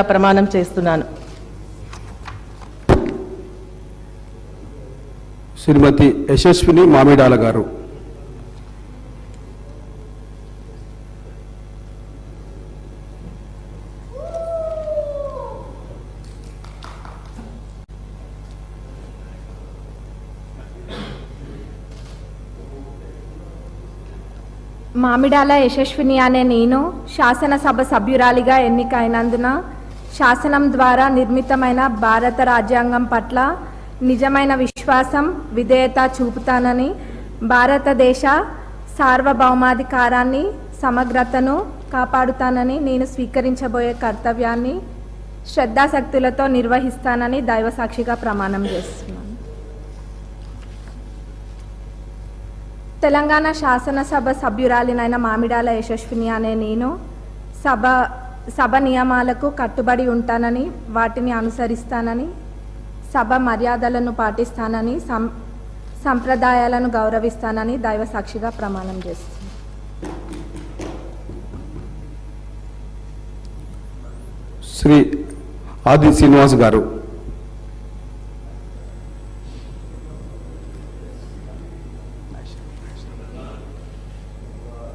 ప్రమాణం చేస్తున్నాను. శ్రీమతి యశస్విని మామిడాల గారు. మామిడాల యశస్విని అనే నేను శాసనసభ సభ్యురాలిగా ఎన్నికైనందున శాసనం ద్వారా నిర్మితమైన భారత రాజ్యాంగం పట్ల నిజమైన విశ్వాసం విధేయత చూపుతానని భారతదేశ సార్వభౌమాధికారాన్ని సమగ్రతను కాపాడుతానని నేను స్వీకరించబోయే కర్తవ్యాన్ని శ్రద్ధాశక్తులతో నిర్వహిస్తానని దైవసాక్షిగా ప్రమాణం చేస్తున్నాను. తెలంగాణ శాసనసభ సభ్యురాలినైన మామిడాల యశస్విని అనే నేను సభ సభ నియమాలకు కట్టుబడి ఉంటానని వాటిని అనుసరిస్తానని సభ మర్యాదలను పాటిస్తానని సం సంప్రదాయాలను గౌరవిస్తానని దైవ సాక్షిగా ప్రమాణం చేస్తుంది. శ్రీ ఆది శ్రీనివాస్ గారు